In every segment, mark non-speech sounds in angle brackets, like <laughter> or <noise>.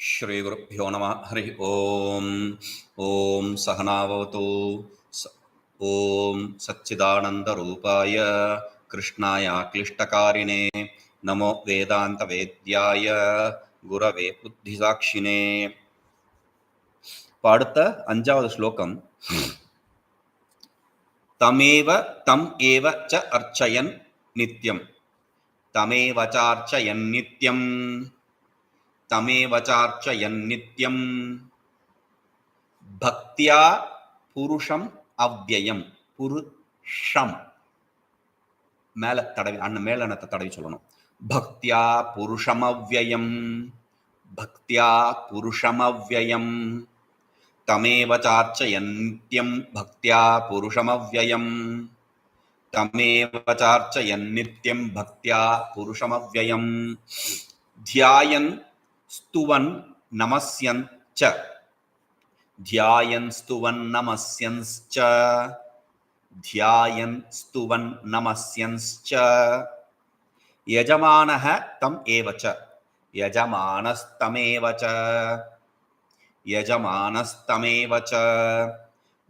శ్రీగురుభ్యో నమ హరి ఓం. ఓం సహనావతు ఓం సచ్చిదానందరూపాయ కృష్ణాయ క్లిష్టకారిణే నమో వేదాంతవేద్యాయ గురవే బుద్ధిసాక్షినే. పాడుత అంజావదు శ్లోకం. తమేవ తం ఏవ చ అర్చయన్ నిత్యం. తమేవ చార్చయన్ నిత్యం. தமேவ சார்ச்சயன் நித்யம் பக்தியா புருஷம் அவ்வியம் புருஷம் மேல தடவி அண்ணன் மேலனத்தை தடவி சொல்லணும். பக்தியா புருஷம் அவ்வியம். பக்தியா புருஷம் அவ்வியம். தமேவ சார்ச்சயன் நித்யம். பக்தியா புருஷம் அவ்வியம். தமேவ சார்ச்சயன் நித்யம். பக்தியா புருஷமவ்யயம் தியாயன் స్తువన్ నమస్యంచ ధ్యాయన్ స్తువన్ నమస్యంశ్చ ధ్యాయన్ స్తువన్ నమస్యంశ్చ యజమాన తం ఏవచ యజమానస్తమేవచ యజమానస్తమేవచ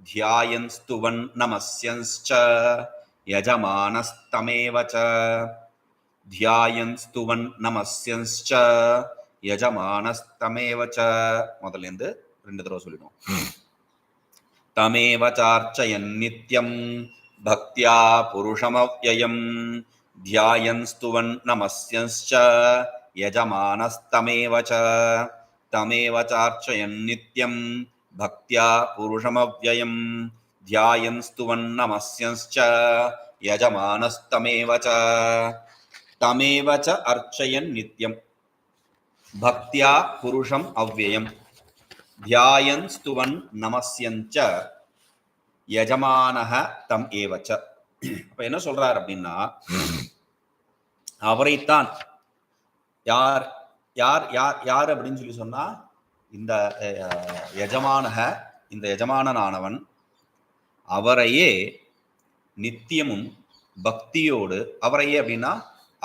ధ్యాయన్ స్తువన్ నమస్యంశ్చ యజమానస్తమేవచ ధ్యాయన్ స్తువన్ నమస్యంశ్చ யஜமானஸ்தமேவச்ச முதல்லேருந்து ரெண்டு தடவை சொல்லிடுவோம். தமேவ சார்ச்சயன் நித்யம் பக்தியா புருஷமவ்யயம் தியாயன் ஸ்துவன் நமஸ்யஞ்ச யஜமானஸ்தமேவ ச. தமேவ சார்ச்சயன் நித்யம் பக்தியா புருஷமவ்யயம் தியாயன் ஸ்துவன் நமஸ்யஞ்ச யஜமானஸ்தமேவ ச. தமேவ ச. அர்ச்சயன் நித்யம். பக்தியா புருஷம் அவ்வயம் தியாயன் ஸ்துவன் நமசியஞ்ச யஜமானக தம் ஏவச்ச அப்ப என்ன சொல்றார் அப்படின்னா அவரைத்தான் யார் யார் யார் யார் அப்படின்னு சொல்லி சொன்னா இந்த எஜமானக இந்த எஜமானனானவன் அவரையே நித்தியமும் பக்தியோடு அவரையே அப்படின்னா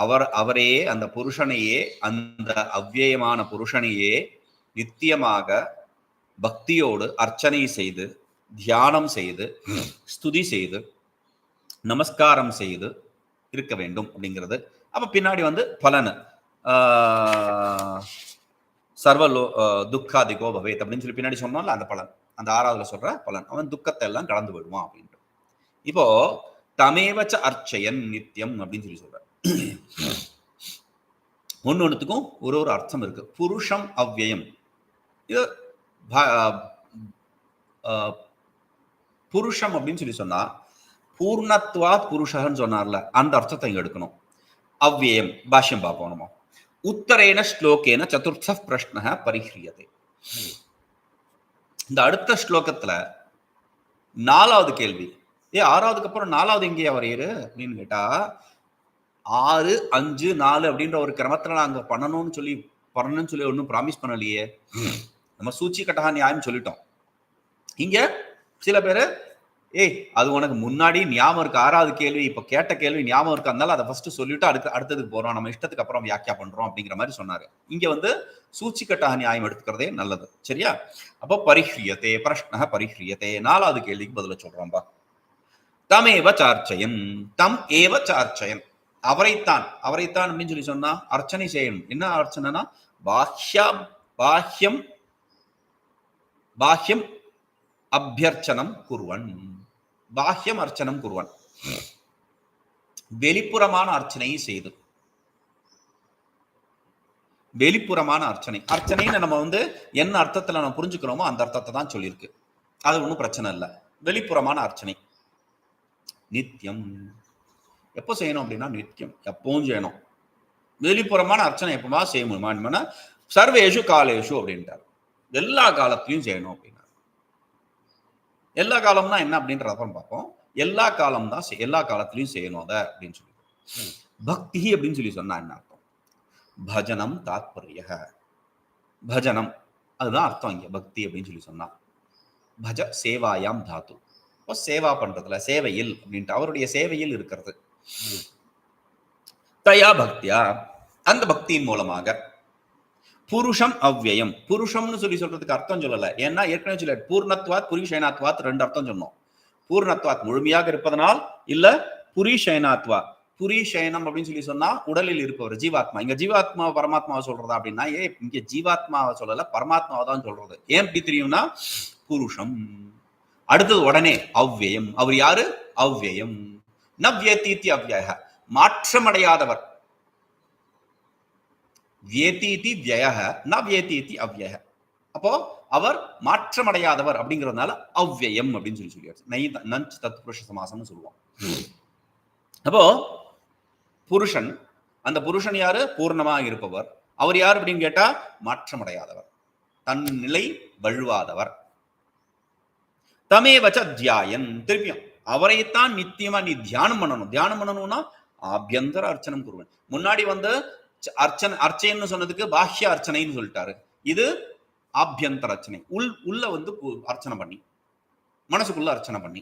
அவர் அவரையே அந்த புருஷனையே அந்த அவ்வியமான புருஷனையே நித்தியமாக பக்தியோடு அர்ச்சனை செய்து தியானம் செய்து ஸ்துதி செய்து நமஸ்காரம் செய்து இருக்க வேண்டும் அப்படிங்கிறது. அப்ப பின்னாடி வந்து பலன். சர்வலோ துக்காதிகோ பவேத் அப்படின்னு சொல்லி பின்னாடி சொன்னோம்ல அந்த பலன். அந்த ஆறாவதுல சொல்ற பலன். அவன் துக்கத்தை எல்லாம் கடந்து விடுவான் அப்படின்ட்டு. இப்போ தமேவச்ச அர்ச்சயன் நித்தியம் அப்படின்னு சொல்லி சொல்ற. <clears throat> ஒன்று ஒன்றுத்துக்கும் ஒரு ஒரு அர்த்தம் இருக்கு. புருஷம் அவ்வயம். இது புருஷம் அப்படின்னு சொல்லி சொன்னா பூர்ணத்வா புருஷகன்னு சொன்னார்ல அந்த அர்த்தத்தை இங்க எடுக்கணும். அவ்யயம் பாஷ்யம் பார்ப்போம் நம்ம. உத்தரேன ஸ்லோகேன சதுர்த்த பிரஷ்ன பரிஹ்ரியதே. இந்த அடுத்த ஸ்லோகத்துல நாலாவது கேள்வி. ஏ ஆறாவதுக்கு அப்புறம் நாலாவது எங்கேயா வரையறு அப்படின்னு கேட்டா ஆறு அஞ்சு நாலு அப்படின்ற ஒரு கிரமத்துல நாங்க பண்ணணும்னு சொல்லி பண்ணணும்னு சொல்லி ஒன்றும் ப்ராமிஸ் பண்ணலையே. நம்ம சூச்சி கட்டகா நியாயம் சொல்லிட்டோம். இங்க சில பேரு ஏய் அது உனக்கு முன்னாடி ஞாபகம் இருக்கு? ஆறாவது கேள்வி இப்ப கேட்ட கேள்வி ஞாபகம் இருக்கு? அதனால அதை ஃபர்ஸ்ட் சொல்லிட்டு அடுத்து அடுத்ததுக்கு போறோம். நம்ம இஷ்டத்துக்கு அப்புறம் வியாக்கியா பண்றோம். அப்படிங்கிற மாதிரி சொன்னாரு. இங்க வந்து சூச்சி கட்டாக நியாயம் எடுத்துக்கிறதே நல்லது. சரியா? அப்போ பரிஹ்ரியத்தே பிரஷ்ன பரிஹ்ரியத்தே நாலாவது கேள்விக்கு பதில சொல்றோம்பா தமேவ சார்ச்சயன் தம் ஏவ சார்ச்சயன். அவரைத்தான் அவரைத்தான் அப்படின்னு சொல்லி சொன்னா அர்ச்சனை செய்யணும். என்ன அர்ச்சனைனா பாஹ்யா பாஹ்யம் பாஹ்யம் அபியர்ச்சனம் குருவன். பாஹ்யம் அர்ச்சனம் குருவன். வெளிப்புறமான அர்ச்சனையை செய்து. வெளிப்புறமான அர்ச்சனை. அர்ச்சனைன்னு நம்ம வந்து என்ன அர்த்தத்துல நம்ம புரிஞ்சுக்கிறோமோ அந்த அர்த்தத்தை தான் சொல்லியிருக்கு. அது ஒன்றும் பிரச்சனை இல்லை. வெளிப்புறமான அர்ச்சனை. நித்தியம் எப்போ செய்யணும் அப்படின்னா நித்தியம். எப்பவும் செய்யணும். வெளிப்புறமான அர்ச்சனை எப்பமா செய்ய முடியுமா? சர்வேஷு காலேஷு அப்படின்ட்டார் எல்லா காலத்திலையும் செய்யணும் அப்படின்னார். எல்லா காலம்னா என்ன அப்படின்றத அப்புறம் பார்ப்போம். எல்லா காலம் தான் எல்லா காலத்திலையும் செய்யணும் அதை அப்படின்னு சொல்லி பக்தி அப்படின்னு சொல்லி சொன்னா என்ன அர்த்தம்? பஜனம் தாத்பரிய. பஜனம். அதுதான் அர்த்தம் இங்க பக்தி அப்படின்னு சொல்லி சொன்னா. பஜ சேவாயாம் தாத்து. இப்போ சேவா பண்றதுல சேவையில் அப்படின்ட்டு அவருடைய சேவையில் இருக்கிறது. தயா பக்தியா? அந்த பக்தியின் மூலமாக புருஷம் அவ்வயம். புருஷம்னு சொல்லி சொல்றதுக்கு அர்த்தம் சொல்லல. ஏன்னா ஏற்கனவே சொல்ல பூர்ணத்வாத் புரிஷயனாத்வாத் ரெண்டு அர்த்தம் சொன்னோம். பூர்ணத்வாத் முழுமையாக இருப்பதனால் இல்ல புரிஷயனாத்வா புரிஷயனம் அப்படின்னு சொல்லி சொன்னா உடலில் இருப்பவர் ஜீவாத்மா. இங்க ஜீவாத்மா பரமாத்மாவை சொல்றதா அப்படின்னா ஏ இங்க ஜீவாத்மாவை சொல்லல பரமாத்மாவை தான் சொல்றது. ஏன் இப்படி தெரியும்னா புருஷம். அடுத்தது உடனே அவ்யயம் அவர் யாரு? அவ்வயம். நவ்யதீத்தி அவ்யய மாற்றமடையாதவர். வியதீதி வியக ந வியதீதி அவ்யய அப்போ அவர் மாற்றமடையாதவர் அப்படிங்கிறதுனால அவ்வியம் அப்படின்னு சொல்லி சொல்லியாச்சு. நை நஞ்ச் தத் புருஷ சமாசம்னு சொல்லுவோம். அப்போ புருஷன் அந்த புருஷன் யாரு? பூர்ணமா இருப்பவர். அவர் யார் அப்படின்னு கேட்டா மாற்றமடையாதவர். தன் நிலை வழுவாதவர். தமேவச்ச தியாயன் திருப்பியும் அவரைத்தான் நித்தியமா நீ தியானம் பண்ணணும். தியானம் பண்ணணும்னா ஆபியந்தர அர்ச்சனம் குருவன் முன்னாடி வந்து அர்ச்சனை அர்ச்சனைன்னு சொன்னதுக்கு பாஹ்ய அர்ச்சனைன்னு சொல்லிட்டாரு. இது ஆபியந்தர அர்ச்சனை. உள் உள்ள வந்து அர்ச்சனை பண்ணி. மனசுக்குள்ள அர்ச்சனை பண்ணி.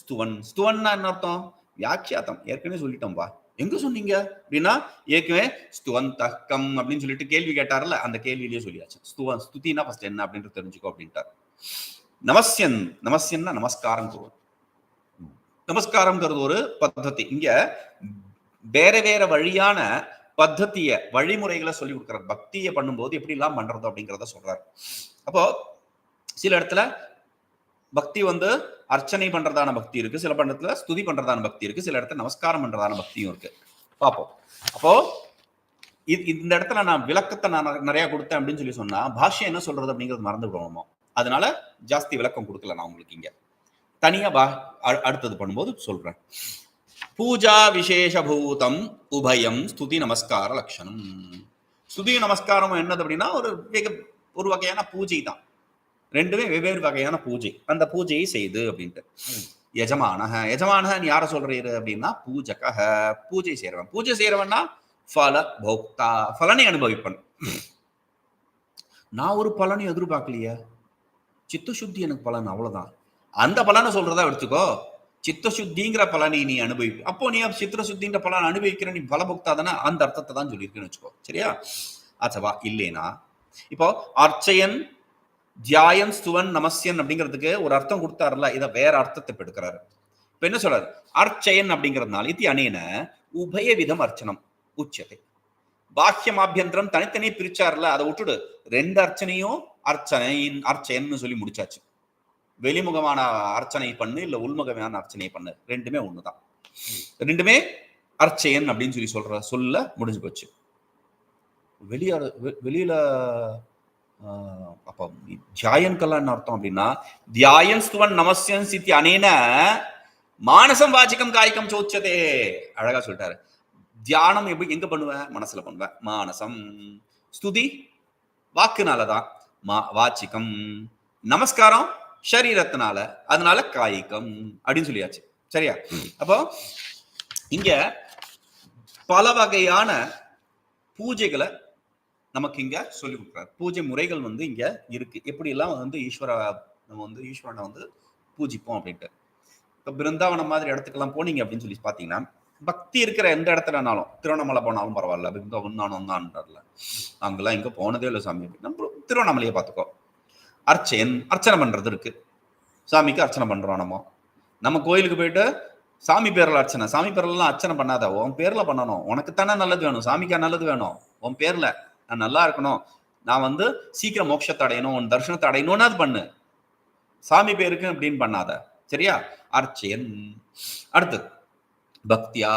ஸ்துவன் ஸ்துவன்னா என்ன அர்த்தம்? வியாக்கியாத்தம் ஏற்கனவே சொல்லிட்டோம்பா எங்க சொன்னீங்க? அப்படின்னா ஏற்கனவே ஸ்துவன் தக்கம் அப்படின்னு சொல்லிட்டு கேள்வி கேட்டார்ல அந்த கேள்வியிலேயே சொல்லியாச்சு. ஸ்துவன் ஸ்துதினா ஃபர்ஸ்ட் என்ன அப்படின்றது தெரிஞ்சுக்கோ அப்படின்ட்டார். நமஸ்யன் நமஸ்யன்னா நமஸ்காரம் குருவன் நமஸ்காரம்ங்கிறது ஒரு பத்ததி. இங்க வேற வேற வழியான பத்தத்திய வழிமுறைகளை சொல்லி கொடுக்குற பக்தியை பண்ணும்போது எப்படி எல்லாம் பண்றது அப்படிங்கிறத சொல்றாரு. அப்போ சில இடத்துல பக்தி வந்து அர்ச்சனை பண்றதான பக்தி இருக்கு. சில இடத்துல ஸ்துதி பண்றதான பக்தி இருக்கு. சில இடத்துல நமஸ்காரம் பண்றதான பக்தியும் இருக்கு. பார்ப்போம். அப்போ இது இந்த இடத்துல நான் விளக்கத்தை நான் நிறைய- நிறைய கொடுத்தேன் அப்படின்னு சொல்லி சொன்னா பாஷ்யம் என்ன சொல்றது அப்படிங்கிறது மறந்து விடுவோமோ அதனால ஜாஸ்தி விளக்கம் கொடுக்கல நான் உங்களுக்கு இங்க. தனியா பா அ- அடுத்தது பண்ணும்போது சொல்றேன். பூஜா விசேஷபூதம் உபயம் ஸ்துதி நமஸ்கார லட்சணம் ஸ்துதி நமஸ்காரம் என்னது அப்படின்னா ஒரு ஒரு வகையான பூஜை தான். ரெண்டுமே வெவ்வேறு வகையான பூஜை. அந்த பூஜையை செய்து அப்படின்ட்டு. எஜமானக எஜமானகன் யார சொல்றீரு அப்படின்னா பூஜக பூஜை செய்யறவன் பூஜை செய்யறவன்னா ஃபல போக்தா பலனை அனுபவிப்பன். நான் ஒரு பலனை எதிர்பார்க்கலையே. சித்த சுத்தி எனக்கு பலன் அவ்வளவுதான். அந்த பலனை சொல்றதா எடுத்துக்கோ. சித்த சுத்திங்கிற பலனை நீ அனுபவி அப்போ நீ சித்திர சுத்தின்ற பலன் அனுபவிக்கிற? நீ பலபுக்தா தானே? அந்த அர்த்தத்தை தான் சொல்லியிருக்கேன்னு வச்சுக்கோ. சரியா? அச்சவா இல்லைனா இப்போ அர்ச்சயன் தியாயன் ஸ்துவன் நமஸ்யன் அப்படிங்கிறதுக்கு ஒரு அர்த்தம் கொடுத்தாருல இதை வேற அர்த்தத்தை எடுக்கிறாரு இப்ப என்ன சொல்றாரு? அர்ச்சயன் அப்படிங்கிறதுனால இது அனேன உபய விதம் அர்ச்சனம். உச்சத்தை. பாக்கியம் ஆபியந்திரம் தனித்தனியே பிரிச்சாருல அதை விட்டுடு. ரெண்டு அர்ச்சனையும் அர்ச்சனை அர்ச்சயன்னு சொல்லி முடிச்சாச்சு. வெளிமுகமான அர்ச்சனை பண்ணு இல்ல உள்முகமான அர்ச்சனை பண்ணு. ரெண்டுமே ஒண்ணுதான். ரெண்டுமே அர்ச்சயன் அப்படின்னு சொல்லி சொல்ற சொல்ல முடிஞ்சு போச்சு. வெளிய வெளியில அப்ப தியாயன்கெல்லாம் என்ன அர்த்தம் அப்படின்னா தியாயன் ஸ்துவன் நமஸ்யன் சித்தி அனேன மானசம் வாச்சிக்கம் காய்க்கம் சோச்சதே. அழகா சொல்லிட்டாரு. தியானம் எப்படி எங்க பண்ணுவேன் மனசுல பண்ணுவேன் மானசம். ஸ்துதி வாக்குனாலதான். மா வாச்சிக்கம். நமஸ்காரம் சரீரத்தினால அதனால காய்கம் அப்படின்னு சொல்லியாச்சு. சரியா? அப்போ இங்க பல வகையான பூஜைகளை நமக்கு இங்க சொல்லி கொடுக்குறாரு. பூஜை முறைகள் வந்து இங்க இருக்கு. எப்படி எல்லாம் வந்து ஈஸ்வர நம்ம வந்து ஈஸ்வரனை வந்து பூஜிப்போம் அப்படின்ட்டு. இப்போ பிருந்தாவனம் மாதிரி இடத்துக்கெல்லாம் போனீங்க அப்படின்னு சொல்லி பார்த்தீங்கன்னா பக்தி இருக்கிற எந்த இடத்துலனாலும் திருவண்ணாமலை போனாலும் பரவாயில்ல. பிருந்தாவனம் தான் அங்கெல்லாம் இங்கே போனதே இல்லை சாமி. அப்படின்னா திருவண்ணாமலையை பார்த்துக்கோ. அர்ச்சயன் அர்ச்சனை பண்ணுறது இருக்கு. சாமிக்கு அர்ச்சனை பண்ணுறோம் நம்ம. நம்ம கோயிலுக்கு போயிட்டு சாமி பேரில் அர்ச்சனை சாமி பேர்லாம் அர்ச்சனை பண்ணாத உன் பேரில் பண்ணணும். உனக்கு தானே நல்லது வேணும் சாமிக்கா நல்லது வேணும். உன் பேரில் நான் நல்லா இருக்கணும். நான் வந்து சீக்கிரம் மோட்சத்தை அடையணும் உன் தர்ஷனத்தை அடையணும்னு அது பண்ணு. சாமி பேருக்கு அப்படின்னு பண்ணாத. சரியா? அர்ச்சயன். அடுத்து பக்தியா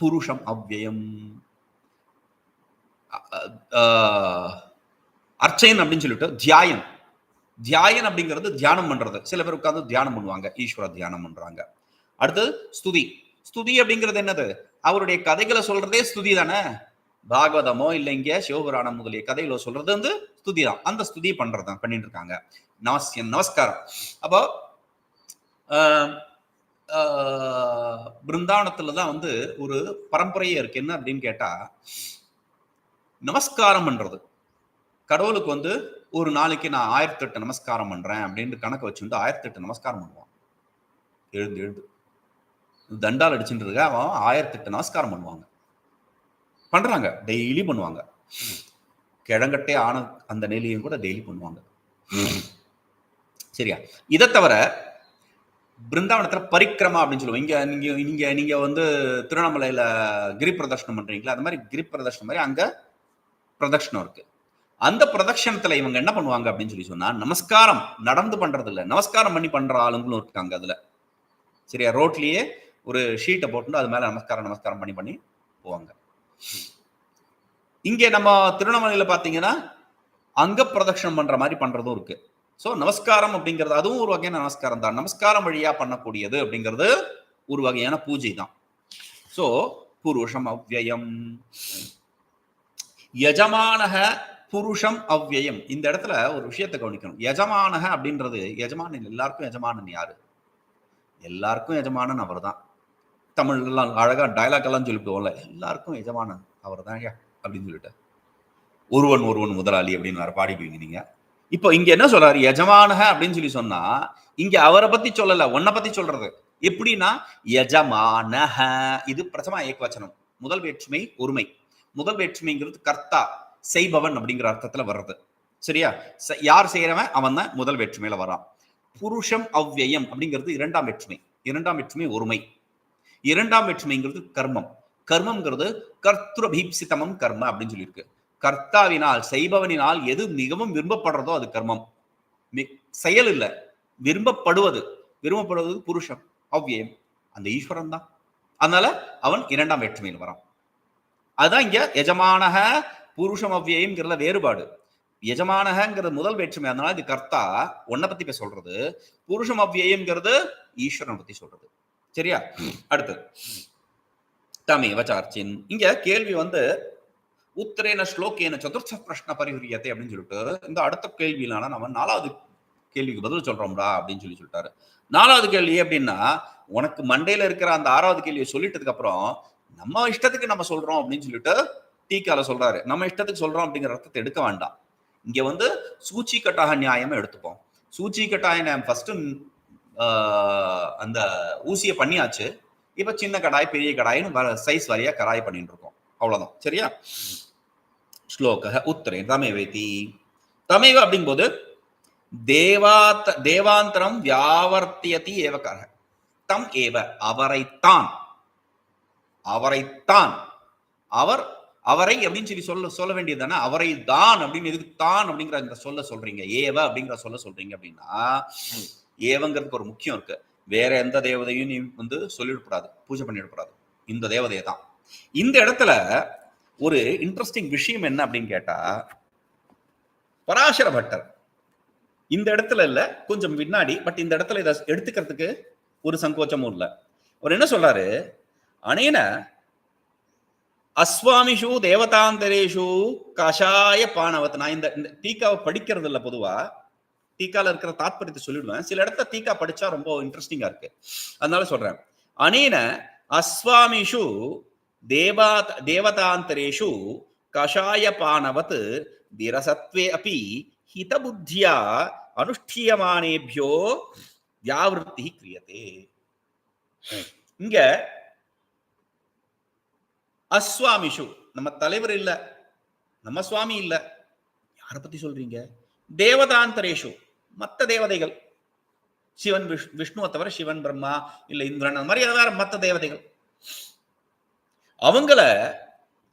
புருஷம் அவ்யயம் அர்ச்சயன் அப்படின்னு சொல்லிட்டு தியாயன். தியாயன் அப்படிங்கிறது தியானம் பண்றது. சில பேர் உட்காந்து தியானம் பண்ணுவாங்க. ஈஸ்வர தியானம் பண்றாங்க. அடுத்தது ஸ்துதி. ஸ்துதி அப்படிங்கிறது என்னது? அவருடைய கதைகளை சொல்றதே ஸ்துதி தானே? பாகவதமோ இல்லை இங்க சிவபுராணம் முதலிய கதைகளோ சொல்றது வந்து ஸ்துதி தான். அந்த ஸ்துதி பண்றது தான் பண்ணிட்டு இருக்காங்க. நமஸ்யன் நமஸ்காரம். அப்போ ஆஹ், ஆஹ், பிருந்தாவனத்துல தான் வந்து ஒரு பரம்பரையே இருக்கு. என்ன அப்படின்னு கேட்டா நமஸ்காரம் பண்றது. கடவுளுக்கு வந்து ஒரு நாளைக்கு நான் ஆயிரத்தி எட்டு நமஸ்காரம் பண்றேன் அப்படின்னு கணக்கு வச்சுட்டு ஆயிரத்தி எட்டு நமஸ்காரம் பண்ணுவான். எழுந்து எழுந்து. தண்டால் அடிச்சுட்டு இருக்க அவன் ஆயிரத்தி எட்டு நமஸ்காரம் பண்ணுவாங்க. பண்றாங்க. டெய்லி பண்ணுவாங்க. கிழங்கட்டே ஆன அந்த நிலையும் கூட டெய்லி பண்ணுவாங்க. சரியா? இதை தவிர பிருந்தாவனத்துல பரிக்கிரமா அப்படின்னு சொல்லுவோம். இங்க நீங்க நீங்க நீங்க வந்து திருவண்ணாமலையில கிரி பிரதர்ஷனம் பண்றீங்களா? அது மாதிரி கிரி பிரதர்ஷனம் மாதிரி அங்க பிரதட்சணம் இருக்கு. அந்த பிரதட்சணத்துல இவங்க என்ன பண்ணுவாங்க அப்படின்னு சொல்லி சொன்னா நமஸ்காரம் நடந்து பண்றது இல்ல. நமஸ்காரம் பண்ணி பண்ற ஆளுங்களும் இருக்காங்க அதுல. சரியா? ரோட்லயே ஒரு ஷீட்டை போட்டு அது மேல நமஸ்காரம் நமஸ்காரம் பண்ணி பண்ணி போவாங்க. இங்க நம்ம திருவண்ணாமலையில பாத்தீங்கன்னா அங்க பிரதட்சணம் பண்ற மாதிரி பண்றதும் இருக்கு. ஸோ நமஸ்காரம் அப்படிங்கிறது அதுவும் ஒரு வகையான நமஸ்காரம் தான். நமஸ்காரம் வழியா பண்ணக்கூடியது அப்படிங்கிறது ஒரு வகையான பூஜை தான். ஸோ புருஷம் அவ்வயம் யஜமானக புருஷம் அவ்வயம் இந்த இடத்துல ஒரு விஷயத்தை கவனிக்கணும். எஜமானக அப்படின்றது எஜமானன் எல்லாருக்கும் எஜமானன் யாரு? எல்லாருக்கும் எஜமானன் அவர் தான் தமிழ்லாம் அழகா டைலாக் எல்லாம் சொல்லிவிடுவோம்ல எல்லாருக்கும் எஜமானன் அவர் தான் அப்படின்னு சொல்லிட்டு. ஒருவன் ஒருவன் முதலாளி அப்படின்னு வேற பாடிடுவீங்க நீங்க. இப்போ இங்க என்ன சொல்றாரு? எஜமானக அப்படின்னு சொல்லி சொன்னா இங்க அவரை பத்தி சொல்லல உன்னை பத்தி சொல்றது. எப்படின்னா எஜமானஹ இது பிரசமா ஏக்வச்சனம். முதல் வேற்றுமை ஒருமை. முதல் வேற்றுமைங்கிறது கர்த்தா. செய்பவன் அப்படிங்கிற அர்த்தத்துல வர்றது. சரியா? யார் செய்யறவன்? அவன் தான் முதல் வேற்றுமையில வரான் புருஷம் அவ்வயம் அப்படிங்கிறது இரண்டாம் வேற்றுமை. இரண்டாம் வேற்றுமை ஒருமை. இரண்டாம் வேற்றுமைங்கிறது கர்மம். கர்மம்ங்கிறது கர்த்துரபீப்சிதமம் கர்ம அப்படின்னு சொல்லியிருக்கு. கர்த்தாவினால் செய்பவனினால் எது மிகவும் விரும்பப்படுறதோ அது கர்மம். செயல் இல்ல. விரும்பப்படுவது. விரும்பப்படுவது புருஷம். அவ்வியம். அந்த ஈஸ்வரன் தான் அதனால அவன் இரண்டாம் வேற்றுமையில் வரான் அதுதான் இங்க எஜமானக புருஷம் அவ்வியம்ங்கிறத வேறுபாடு. எஜமானகங்கிறது முதல் வேற்றுமை. அதனால இது கர்த்தா உன்னை பத்தி போய் சொல்றது. புருஷம் அவ்வியம்ங்கிறது ஈஸ்வரனை பத்தி சொல்றது. சரியா? அடுத்தது தமேவ சார்ச்சின். இங்க கேள்வி வந்து உத்தரேன ஸ்லோகேன சதுர்த்த பிரஷ்ன பரிஹரியத்தை அப்படின்னு சொல்லிட்டு இந்த அடுத்த கேள்வியிலான நம்ம நாலாவது கேள்விக்கு பதில் சொல்றோம்டா அப்படின்னு சொல்லி சொல்லிட்டாரு. நாலாவது கேள்வி அப்படின்னா உனக்கு மண்டையில இருக்கிற அந்த ஆறாவது கேள்வியை சொல்லிட்டதுக்கு அப்புறம் நம்ம இஷ்டத்துக்கு நம்ம சொல்றோம் அப்படின்னு சொல்லிட்டு டீக்கால சொல்றாரு. நம்ம இஷ்டத்துக்கு சொல்றோம் அப்படிங்கிற அர்த்தத்தை எடுக்க வேண்டாம். இங்க வந்து சூச்சி கட்டாக நியாயமா எடுத்துப்போம். சூச்சி கட்டாய நியாயம் ஃபர்ஸ்ட் அந்த ஊசியை பண்ணியாச்சு. இப்ப சின்ன கடாய் பெரிய கடாயின்னு சைஸ் வாரியா கடாய் பண்ணிட்டு இருக்கோம். அவ்வளவுதான். சரியா? ஸ்லோக உத்தரே தமேவேதி. தமேவ அப்படிங்கும்போது தேவாத்த தேவாந்தரம் வியாவர்த்தியதி ஏவக்காக தம் ஏவ அவரைத்தான். அவரைத்தான். அவர் அவரை அப்படின்னு சொல்லி சொல்ல சொல்ல வேண்டியது தானே? அவரை தான் அப்படின்னு எதுக்கு தான் அப்படிங்கிற இந்த சொல்ல சொல்றீங்க. ஏவ அப்படிங்கிற சொல்ல சொல்றீங்க அப்படின்னா ஏவங்கிறதுக்கு ஒரு முக்கியம் இருக்கு. வேற எந்த தேவதையும் நீ வந்து சொல்லிடக்கூடாது பூஜை பண்ணிடக்கூடாது இந்த தேவதையை தான். இந்த இடத்துல ஒரு இன்ட்ரெஸ்டிங் விஷயம் என்ன அப்படின்னு கேட்டா பராசர பட்டர். இந்த இடத்துல இல்ல கொஞ்சம் பின்னாடி பட் இந்த இடத்துல இதை எடுத்துக்கிறதுக்கு ஒரு சங்கோச்சமும் இல்ல. அவர் என்ன சொல்றாரு? அனேன அஸ்வாமிஷு தேவதாந்தரேஷு கஷாய பானவத். நான் இந்த இந்த டீக்காவை படிக்கிறது இல்லை பொதுவா. டீக்கால இருக்கிற தாத்பரியத்தை சொல்லிடுவேன். சில இடத்த டீக்கா படிச்சா ரொம்ப இன்ட்ரெஸ்டிங்கா இருக்கு. அதனால சொல்றேன். அனேன அஸ்வாமிஷு தேவா தேவதாந்தரேஷு கஷாய பானவத் திரசத்வே அப்பி ஹிதபுத்தியா அனுஷ்டியமானேபியோ வியாவிருத்தி கிரியதே. இங்க அஸ்வாமிஷு. நம்ம தலைவர் இல்ல. நம்ம சுவாமி இல்ல. யாரை பத்தி சொல்றீங்க? தேவதாந்தரேஷு. மத்த தேவதைகள். சிவன் விஷ் விஷ்ணுவை தவிர சிவன் பிரம்மா இல்ல இந்திரன் அந்த மாதிரி வேற மத்த தேவதைகள். அவங்கள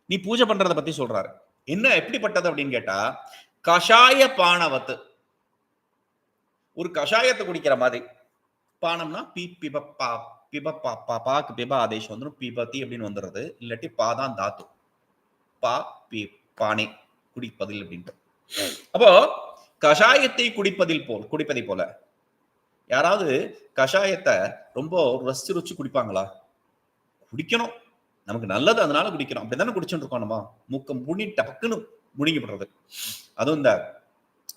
நீ பூஜை பண்றத பத்தி சொல்றாரு. என்ன எப்படிப்பட்டது அப்படின்னு கேட்டா கஷாய பானவத்து. ஒரு கஷாயத்தை குடிக்கிற மாதிரி. பானம்னா பி பிப பிப பா பா பாக்கு பிபா ஆதேஷம் வந்துடும் பிபத்தி அப்படின்னு வந்துடுறது இல்லாட்டி பாதான் தாத்து. பா பி பானே குடிப்பதில் அப்படின்ட்டு. அப்போ கஷாயத்தை குடிப்பதில் போல் குடிப்பதை போல யாராவது கஷாயத்தை ரொம்ப ரசிச்சு ருச்சு குடிப்பாங்களா? குடிக்கணும். நமக்கு நல்லது அதனால குடிக்கணும். அப்படிதானே குடிச்சுட்டு இருக்கோம் நம்ம. மூக்கம் முனி டக்குன்னு முழுங்கிப்படுறது அதுவும் இந்த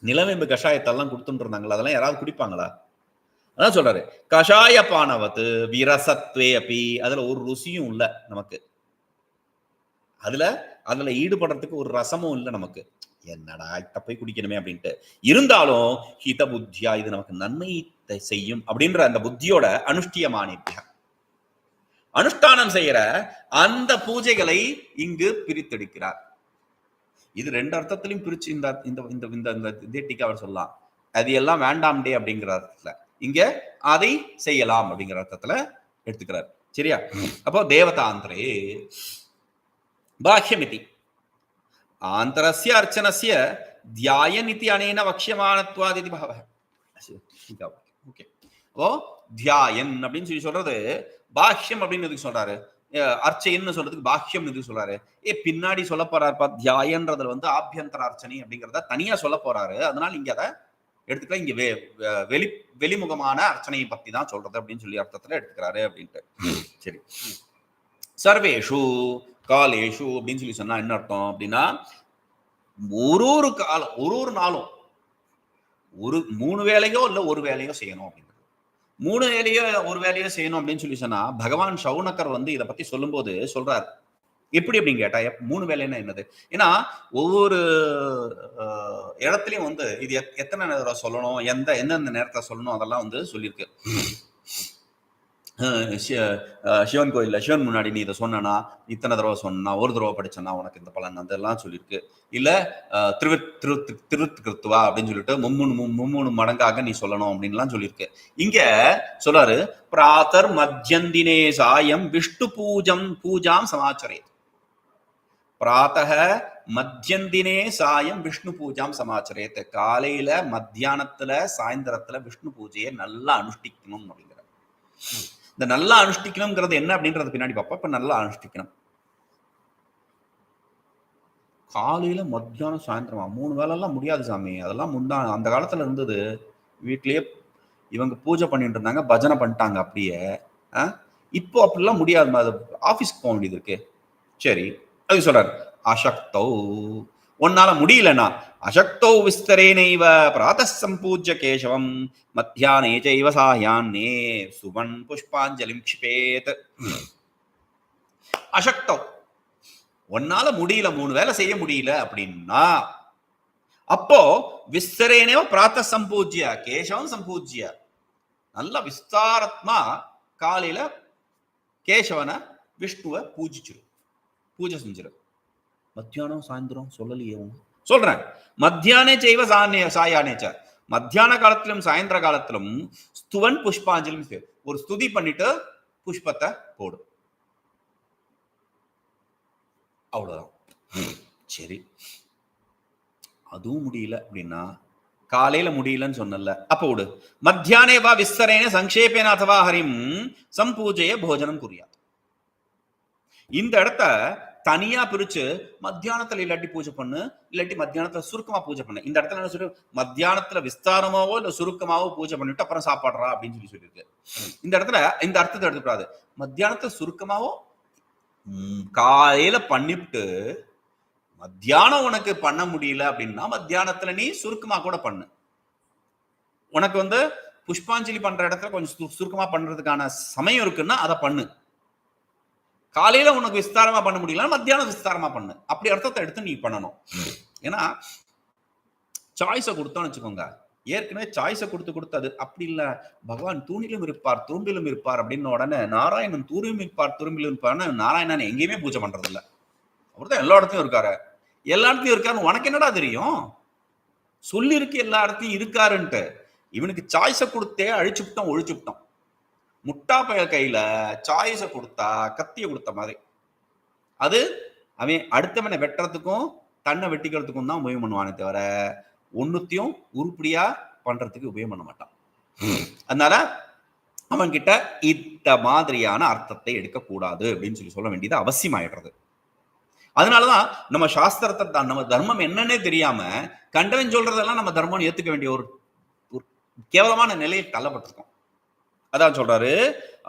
நிலவேம்பு கஷாயத்தெல்லாம் கொடுத்துட்டு இருந்தாங்களா? அதெல்லாம் யாராவது குடிப்பாங்களா? அதான் சொல்றாரு. கஷாய பானவத்து விரசத்வே அப்பி. அதுல ஒரு ருசியும் இல்ல நமக்கு. அதுல அதுல ஈடுபடுறதுக்கு ஒரு ரசமும் இல்லை நமக்கு. என்னடா இத போய் குடிக்கணுமே அப்படின்ட்டு. இருந்தாலும் ஹித புத்தியா இது நமக்கு நன்மை செய்யும் அப்படின்ற அந்த புத்தியோட அனுஷ்டியமானிப்பியா அனுஷ்டானம் செய்யற அந்த பூஜைகளை இங்கு பிரித்தெடுக்கிறார். இது ரெண்டு அர்த்தத்திலையும் பிரிச்சு இந்த இந்த இந்த இந்த இந்த தேட்டிக்கு அவர் சொல்லலாம். அது எல்லாம் வேண்டாம் டே அப்படிங்கிற அர்த்தத்துல இங்க அதை செய்யலாம் அப்படிங்கிற அர்த்தத்துல எடுத்துக்கிறார். சரியா? அப்போ தேவதாந்திரே பாஹ்யமிதி. ஆந்தரஸ்ய அர்ச்சனஸ்ய தியாயன் இத்தி அனேன வக்ஷமானத்வாதி பாவ ஓகே ஓ தியாயன் அப்படின்னு சொல்லி சொல்றது பாஹ்யம் அப்படின்னு எதுக்கு சொல்றாரு? அஹ் அர்ச்சைன்னு சொல்றதுக்கு பாஹ்யம் எதுக்கு சொல்றாரு? ஏ பின்னாடி சொல்ல போறாருப்பா தியாயன்றதுல வந்து ஆபியந்தர அர்ச்சனை அப்படிங்கிறத தனியா சொல்ல போறாரு. அதனால இங்க அதை எடுத்துக்கலாம். இங்க வெ- வெளி வெளிமுகமான அர்ச்சனையை பத்தி தான் சொல்றது அப்படின்னு சொல்லி அர்த்தத்துல எடுத்துக்கிறாரு அப்படின்ட்டு. சரி. சர்வேஷு காலேஷு அப்படின்னு சொல்லி சொன்னா என்ன அர்த்தம் அப்படின்னா ஒரு ஒரு காலம் ஒரு ஒரு நாளும் ஒரு மூணு வேலையோ இல்ல ஒரு வேலையோ செய்யணும் அப்படின்றது. மூணு வேலையோ ஒரு வேலையோ செய்யணும் அப்படின்னு சொல்லி சொன்னா பகவான் சவுனக்கர் வந்து இதை பத்தி சொல்லும்போது சொல்றாரு. எப்படி அப்படின்னு கேட்டா மூணு வேலைன்னா என்னது? ஏன்னா ஒவ்வொரு இடத்துலயும் வந்து இது எத்தனை நேரம் சொல்லணும் எந்த எந்தெந்த நேரத்தை சொல்லணும் அதெல்லாம் வந்து சொல்லியிருக்கு. அஹ் சிவன் கோயில்ல சிவன் முன்னாடி நீ இதை சொன்னா இத்தனை தடவை சொன்னா ஒரு தடவை படிச்சனா உனக்கு இந்த பலன் அதெல்லாம் சொல்லியிருக்கு. இல்ல திருவி திரு திருவித் கிருத்துவா அப்படின்னு சொல்லிட்டு மும்மூணு மு- மும்மூணு மடங்காக நீ சொல்லணும் அப்படின்லாம் சொல்லியிருக்கு. இங்க சொல்றாரு பிராத்தர் மத்தியந்தினே சாயம் விஷ்ணு பூஜம் பூஜாம் சமாச்சரே. பிராத்தக மத்தியந்தினே சாயம் விஷ்ணு பூஜாம் சமாச்சரேத் காலையில மத்தியானத்துல சாயந்தரத்துல விஷ்ணு பூஜையை நல்லா அனுஷ்டிக்கணும் அப்படிங்கிற இந்த நல்லா அனுஷ்டிக்கணுங்கிறது என்ன அப்படின்றது பின்னாடி பார்ப்போம். இப்ப நல்லா அனுஷ்டிக்கணும். காலையில மத்தியானம் சாயந்தரமா? மூணு வேலை எல்லாம் முடியாது சாமி. அதெல்லாம் முந்தா அந்த காலத்துல இருந்தது. வீட்லயே இவங்க பூஜை பண்ணிட்டு இருந்தாங்க பஜனை பண்ணிட்டாங்க அப்படியே. ஆ? இப்போ அப்படிலாம் முடியாது. அது ஆபீஸ்க்கு போக வேண்டியது இருக்கு. சரி. அது சொல்றாரு அசக்தௌ. உன்னால முடியலனா அசக்தௌ விஸ்தரேனைவ பிராத சம்பூஜ்ய கேசவம் மத்தியானே செய்வ சாயான்னே சுவன் புஷ்பாஞ்சலிம் க்ஷிபேத். அசக்தௌ. உன்னால முடியல மூணு வேலை செய்ய முடியல அப்படின்னா அப்போ விஸ்தரேனேவ பிராத்த சம்பூஜ்ய கேசவம் சம்பூஜ்ய. நல்ல விஸ்தாரத்மா காலையில கேசவனை விஷ்ணுவை பூஜிச்சிரு பூஜை செஞ்சிரு. மத்தியானம் சாயந்தரம் சொல்லலையே அவங்க சொல்றேன். மத்தியானே செய்வ சானே சாயானேச்ச மத்தியான காலத்திலும் சாயந்தர காலத்திலும் ஸ்துவன் புஷ்பாஞ்சலியும் ஒரு ஸ்துதி பண்ணிட்டு புஷ்பத்தை போடு. அவ்வளவுதான். சரி. அதுவும் முடியல அப்படின்னா காலையில முடியலன்னு சொன்னல அப்ப விடு. மத்தியானே வா விஸ்தரேன சங்கேபேன அதுவா ஹரிம் சம்பூஜைய போஜனம் குறியாது. இந்த இடத்த தனியா பிரிச்சு மத்தியானத்துல இல்லாட்டி பூஜை பண்ணு இல்லாட்டி மத்தியானத்துல சுருக்கமா பூஜை பண்ணு. இந்த இடத்துல என்ன சொல்லு மத்தியானத்துல விஸ்தாரமாவோ இல்ல சுருக்கமாவோ பூஜை பண்ணிட்டு அப்புறம் சாப்பாடுறா அப்படின்னு சொல்லி சொல்லியிருக்கு. இந்த இடத்துல இந்த அர்த்தத்தை எடுத்துக்கூடாது. மத்தியானத்துல சுருக்கமாவோ காலையில பண்ணிவிட்டு மத்தியானம் உனக்கு பண்ண முடியல அப்படின்னா மத்தியானத்துல நீ சுருக்கமா கூட பண்ணு. உனக்கு வந்து புஷ்பாஞ்சலி பண்ற இடத்துல கொஞ்சம் சு- சுருக்கமா பண்றதுக்கான சமயம் இருக்குன்னா அதை பண்ணு. காலையில உனக்கு விஸ்தாரமா பண்ண முடியல மத்தியானம் விஸ்தாரமா பண்ணு. அப்படி அர்த்தத்தை எடுத்து நீ பண்ணணும். ஏன்னா சாய்ஸை கொடுத்தோம்னு வச்சுக்கோங்க. ஏற்கனவே சாய்ஸை கொடுத்து கொடுத்து அது அப்படி இல்ல. பகவான் தூணிலும் இருப்பார் துரும்பிலும் இருப்பார் அப்படின்னு உடனே நாராயணன் தூணிலும் இருப்பார் துரும்பிலும் இருப்பார்னு நாராயணன் எங்கேயுமே பூஜை பண்றது இல்ல அவர்தான் எல்லா இடத்துலயும் இருக்காரு. எல்லா இடத்துலயும் இருக்காருன்னு உனக்கு என்னடா தெரியும்? சொல்லியிருக்கு எல்லா இடத்துலயும் இருக்காருன்ட்டு. இவனுக்கு சாய்ஸை கொடுத்தே அழிச்சுட்டோம் ஒழிச்சுட்டோம் முட்டா பயல் கையில சாய்ஸை கொடுத்தா கத்திய கொடுத்த மாதிரி. அது அவன் அடுத்தவனை வெட்டுறதுக்கும் தன்னை வெட்டிக்கிறதுக்கும் தான் உபயோகம் பண்ணுவானே தவிர ஒன்னுத்தையும் உருப்படியா பண்றதுக்கு உபயோகம் பண்ண மாட்டான். அதனால அவன் கிட்ட இந்த மாதிரியான அர்த்தத்தை எடுக்கக்கூடாது அப்படின்னு சொல்லி சொல்ல வேண்டியது அவசியமாயிடுறது. அதனாலதான் நம்ம சாஸ்திரத்தை தான் நம்ம தர்மம் என்னன்னே தெரியாம கண்டவன் சொல்றதெல்லாம் நம்ம தர்மம் ஏத்துக்க வேண்டிய ஒரு ஒரு கேவலமான நிலையில் தள்ளப்பட்டிருக்கோம். அதான் சொல்றாரு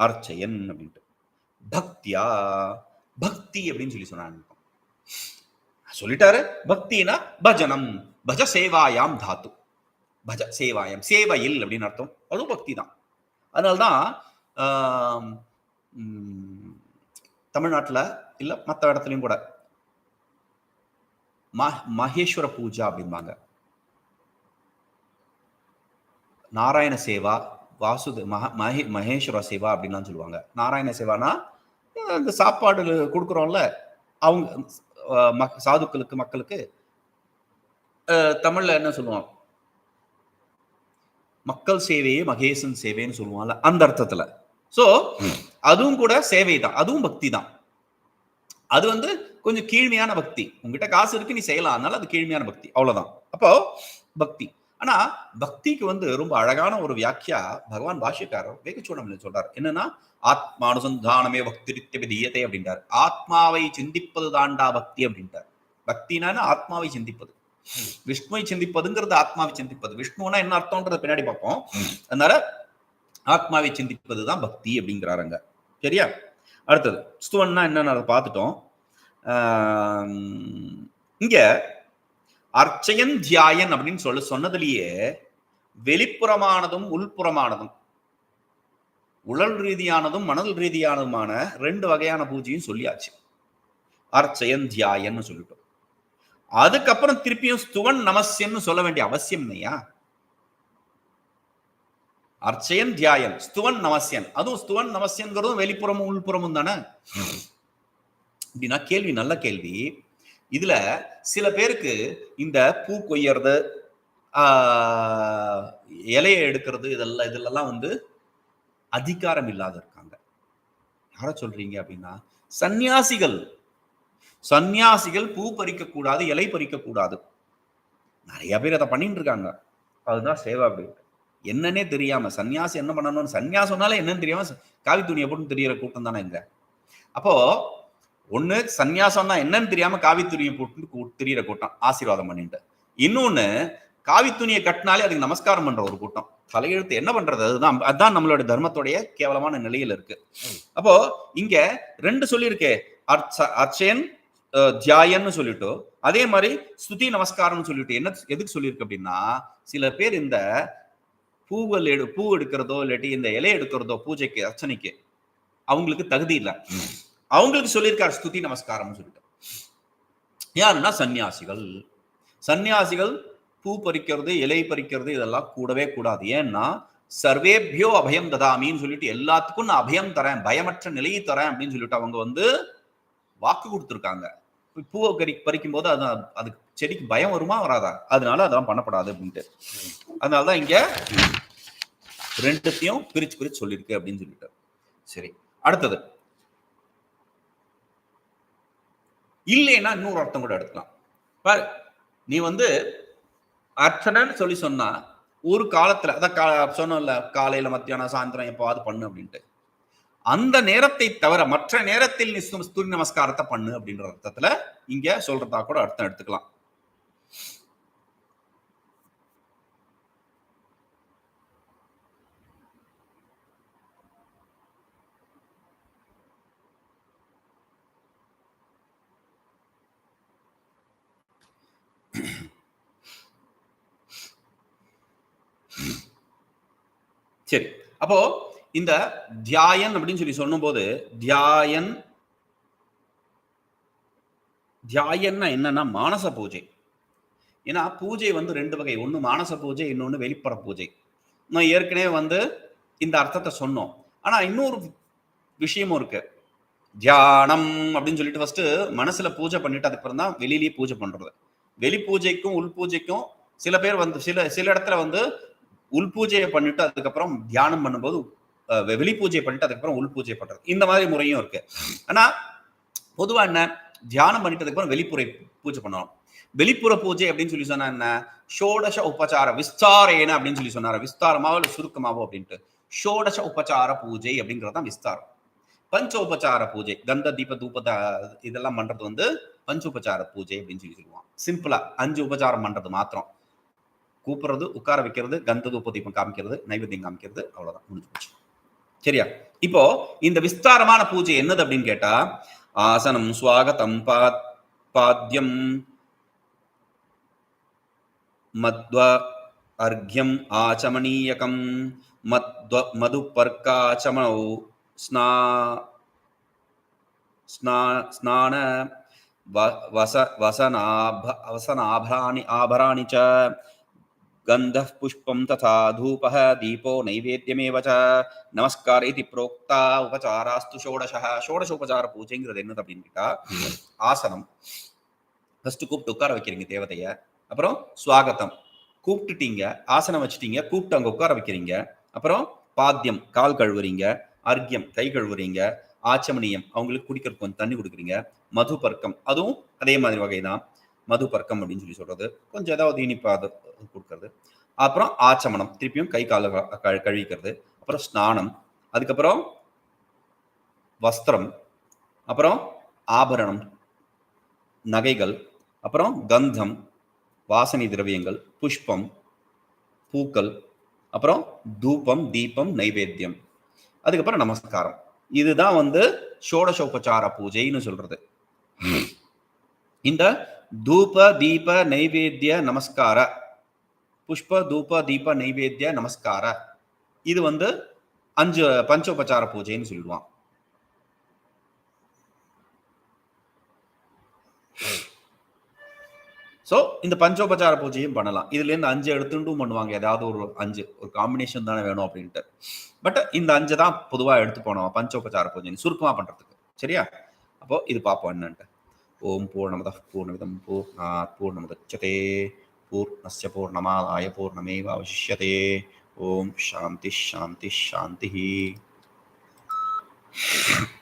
அர்ச்சயன் அப்படின்ட்டு. பக்தியா? பக்தி அப்படின்னு சொல்லி சொன்னாங்க. சொல்லிட்டாரு பக்தினா பஜனம் பஜ சேவாயாம் தாத்து. பஜ சேவாயம் சேவையில் அப்படின்னு அர்த்தம். அதுவும் பக்தி தான். அதனால்தான் தமிழ்நாட்டில் இல்லை தமிழ்நாட்டுல இல்ல மற்ற இடத்துலயும் கூட. மகேஸ்வர பூஜா அப்படிம்பாங்க. நாராயண சேவா வாசுதே மக மகே மகேஸ்வர சேவா அப்படின்லாம் சொல்லுவாங்க. நாராயண சேவானா அந்த இந்த சாப்பாடு கொடுக்குறோம்ல அவங்க மக்- சாதுக்களுக்கு மக்களுக்கு தமிழ்ல என்ன சொல்லுவோம் மக்கள் சேவையே மகேசன் சேவைன்னு சொல்லுவாங்கல்ல அந்த அர்த்தத்துல. சோ அதுவும் கூட சேவை தான் அதுவும் பக்தி தான். அது வந்து கொஞ்சம் கீழ்மையான பக்தி. உங்ககிட்ட காசு இருக்கு நீ செய்யலாம். அதனால அது கீழ்மையான பக்தி. அவ்வளவுதான். அப்போ பக்தி. ஆனா பக்திக்கு வந்து ரொம்ப அழகான ஒரு வியாக்கியா பகவான் பாஷ்யக்காரர் வேகச்சூடமில் சொல்றார். என்னன்னா ஆத்மானுசந்தானமே பக்தி விதியத்தை அப்படின்றார். ஆத்மாவை சிந்திப்பது தாண்டா பக்தி அப்படின்றார். பக்தினா ஆத்மாவை சிந்திப்பது. விஷ்ணுவை சிந்திப்பதுங்கிறது ஆத்மாவை சிந்திப்பது. விஷ்ணுனா என்ன அர்த்தம்ன்றத பின்னாடி பார்ப்போம். அதனால ஆத்மாவை சிந்திப்பது தான் பக்தி அப்படிங்கிறாருங்க. சரியா? அடுத்தது. ஸ்துவன்னா என்னன்னு அதை பார்த்துட்டோம். ஆம், இங்க அர்ச்சயன் தியாயன் அப்படின்னு சொல்ல சொன்னதுலயே வெளிப்புறமானதும் உள்புறமானதும் உடல் ரீதியானதும் மனல் ரீதியானதுமான ரெண்டு வகையான பூஜையும் சொல்லியாச்சு. அர்ச்சயன் தியாயன்னு சொல்லிட்டோம். அதுக்கப்புறம் திருப்பியும் ஸ்துவன் நமசியன்னு சொல்ல வேண்டிய அவசியம் இல்லையா? அர்ச்சயன் தியாயன் ஸ்துவன் நமஸ்யன். அதுவும் ஸ்துவன் நமசியங்கிறதும் வெளிப்புறமும் உள்புறமும் தானே? அப்படின்னா கேள்வி நல்ல கேள்வி. இதுல சில பேருக்கு இந்த பூ கொய்யறது இலையை எடுக்கிறது இதெல்லாம் இதுலலாம் வந்து அதிகாரம் இல்லாத இருக்காங்க. யார சொல்றீங்க அப்படின்னா சந்நியாசிகள். சந்நியாசிகள் பூ பறிக்க கூடாது இலை பறிக்க கூடாது நிறைய பேர் அதை பண்ணிட்டு இருக்காங்க. அதுதான் சேவா அப்படின்னு என்னன்னே தெரியாம சன்னியாசி என்ன பண்ணணும்னு சன்னியாசம்னால என்னன்னு தெரியாம காவி துணியை எப்படின்னு தெரியற கூட்டம் தானே இங்க. அப்போ ஒண்ணு தான் என்னன்னு தெரியாம காவி துணியை போட்டு கூ- திரியிற கூட்டம் ஆசீர்வாதம் பண்ணிட்டு. இன்னொன்னு காவி துணியை கட்டினாலே அதுக்கு நமஸ்காரம் பண்ற ஒரு கூட்டம். தலையெழுத்து என்ன பண்றது? அதுதான் அதுதான் நம்மளோட தர்மத்துடைய கேவலமான நிலையில இருக்கு. அப்போ இங்க ரெண்டு சொல்லியிருக்கே. அர்ச்ச அர்ச்சயன் தியாயன்னு சொல்லிட்டு அதே மாதிரி ஸ்துதி நமஸ்காரம்னு சொல்லிட்டு என்ன எதுக்கு சொல்லியிருக்கு அப்படின்னா சில பேர் இந்த பூவல் எடு பூ எடுக்கிறதோ இல்லாட்டி இந்த இலை எடுக்கிறதோ பூஜைக்கு அர்ச்சனைக்கு அவங்களுக்கு தகுதி இல்லை. அவங்களுக்கு சொல்லியிருக்காரு ஸ்துதி நமஸ்காரம்னு சொல்லிட்டு. யாருன்னா சன்னியாசிகள் சன்னியாசிகள் பூ பறிக்கிறது இலை பறிக்கிறது இதெல்லாம் கூடவே கூடாது. ஏன்னா சர்வேபியோ அபயம் ததாமின்னு சொல்லிட்டு எல்லாத்துக்கும் நான் அபயம் தரேன் பயமற்ற நிலையை தரேன் அப்படின்னு சொல்லிட்டு அவங்க வந்து வாக்கு கொடுத்துருக்காங்க. பூவை கறி பறிக்கும் போது அது அதுக்கு செடிக்கு பயம் வருமா வராதா? அதனால அதெல்லாம் பண்ணப்படாது அப்படின்ட்டு. அதனாலதான் இங்க ரெண்டுத்தையும் பிரிச்சு பிரிச்சு சொல்லியிருக்கு அப்படின்னு சொல்லிட்டு. சரி அடுத்தது. இல்லைன்னா இன்னொரு அர்த்தம் கூட எடுத்துக்கலாம். பாரு நீ வந்து அர்ச்சனைன்னு சொல்லி சொன்னா ஒரு காலத்துல அதான் கா சொன்னோம்ல காலையில மத்தியானம் சாயந்தரம் எப்பாவது பண்ணு அப்படின்ட்டு. அந்த நேரத்தை தவிர மற்ற நேரத்தில் நீ சூரிய நமஸ்காரத்தை பண்ணு அப்படின்ற அர்த்தத்துல இங்க சொல்றதா கூட அர்த்தம் எடுத்துக்கலாம். சரி. அப்போ இந்த தியாயன் அப்படின்னு சொல்லி சொல்லும்போது தியாயன் தியாயன்னா என்னன்னா மானச பூஜை. ஏன்னா பூஜை வந்து ரெண்டு வகை. ஒன்று மானச பூஜை இன்னொன்று வெளிப்புற பூஜை. நான் ஏற்கனவே வந்து இந்த அர்த்தத்தை சொன்னோம். ஆனால் இன்னொரு விஷயமும் இருக்கு. தியானம் அப்படின்னு சொல்லிட்டு ஃபர்ஸ்ட் மனசுல பூஜை பண்ணிட்டு அதுக்கப்புறம் தான் வெளியிலேயே பூஜை பண்றது. வெளி பூஜைக்கும் உள் பூஜைக்கும் சில பேர் வந்து சில சில இடத்துல வந்து உள் பூஜையை பண்ணிட்டு அதுக்கப்புறம் தியானம் பண்ணும்போது வெளி பூஜை பண்ணிட்டு அதுக்கப்புறம் உள் பூஜை பண்றது. இந்த மாதிரி முறையும் இருக்கு. ஆனா பொதுவா என்ன? தியானம் பண்ணிட்டு அதுக்கப்புறம் வெளிப்புற பூஜை பண்ணணும். வெளிப்புற பூஜை அப்படின்னு சொல்லி சொன்னா என்ன? ஷோடச உபச்சார விஸ்தாரேன அப்படின்னு சொல்லி சொன்னார். விஸ்தாரமாவோ இல்லை சுருக்கமாவோ அப்படின்ட்டு. ஷோடச உபச்சார பூஜை அப்படிங்கிறது தான் விஸ்தாரம். பஞ்ச உபச்சார பூஜை. கந்த தீப தூபத இதெல்லாம் பண்றது வந்து பஞ்ச உபச்சார பூஜை அப்படின்னு சொல்லி சொல்லுவான். சிம்பிளா அஞ்சு உபச்சாரம் பண்றது மாத்திரம். கூப்பிடுறது உட்கார வைக்கிறது கந்த தூப்ப காமிக்கிறது நைவேத்தியம் காமிக்கிறது அவ்வளவுதான் முடிஞ்சு போச்சு. சரியா? இப்போ இந்த விஸ்தாரமான பூஜை என்னது அப்படின்னு கேட்டா ஆசனம் சுவாகதம் பா பாத்தியம் மத்வ அர்க்யம் ஆச்சமணீயகம் மத்வ மது பர்க்காச்சமௌ ஸ்னா ஸ்னா ஸ்நான வச வசனாப வசனாபராணி ஆபராணி ச गन्धः पुष्पं तथा धूपः दीपो नैवेद्यमेव च நமஸ்கார இது புரோக்தா உபச்சாராஸ்து ஷோடசः ஷோடச உபச்சார பூஜைங்கிறது என்னது அப்படின்னு கேட்டா ஆசனம் ஃபர்ஸ்ட் கூப்பிட்டு உட்கார வைக்கிறீங்க தேவதைய அப்புறம் சுவாகத்தம் கூப்பிட்டுட்டீங்க ஆசனம் வச்சுட்டீங்க கூப்பிட்டு அங்க உட்கார வைக்கிறீங்க அப்புறம் பாத்தியம் கால் கழுவுறீங்க அர்க்கியம் கை கழுவுறீங்க ஆச்சமனியம் அவங்களுக்கு குடிக்கிறதுக்கு கொஞ்சம் தண்ணி கொடுக்குறீங்க மது பர்க்கம் அதுவும் அதே மாதிரி வகை தான் மது பர்க்கம் அப்படின்னு சொல்லி சொல்றது. கொஞ்சம் ஏதாவது இனிப்பா அது கொடுக்கறது. அப்புறம் ஆச்சமனம் திருப்பியும் கை கால கழுவிக்கிறது. அப்புறம் ஸ்நானம். அதுக்கப்புறம் வஸ்திரம். அப்புறம் ஆபரணம் நகைகள். அப்புறம் கந்தம் வாசனை திரவியங்கள் புஷ்பம் பூக்கள். அப்புறம் தூபம் தீபம் நைவேத்தியம். அதுக்கப்புறம் நமஸ்காரம். இதுதான் வந்து ஷோடசோபச்சார பூஜைன்னு சொல்றது. இந்த தூப தீப நைவேத்திய நமஸ்கார. புஷ்ப தூப தீப நைவேத்திய நமஸ்கார. இது வந்து அஞ்சு பஞ்சோபச்சார பூஜைன்னு சொல்லிடுவான் ஸோ இந்த பஞ்சோபச்சார பூஜையும் பண்ணலாம். இதுல இருந்து அஞ்சு எடுத்துட்டும் பண்ணுவாங்க. ஏதாவது ஒரு அஞ்சு. ஒரு காம்பினேஷன் தானே வேணும் அப்படின்ட்டு. பட் இந்த அஞ்சு தான் பொதுவாக எடுத்து போனோம். பஞ்சோபச்சார பூஜை சுருக்கமாக பண்றதுக்கு. சரியா? அப்போ இது பார்ப்போம் என்னன்ட்டு. ఓం పూర్ణమద పూర్ణమిదం పూర్ణాత్ పూర్ణముద్యతే. పూర్ణస్ పూర్ణమాదాయ పూర్ణమేవాశిష్యతే ఓం శాంతి శాంతి శాంతి.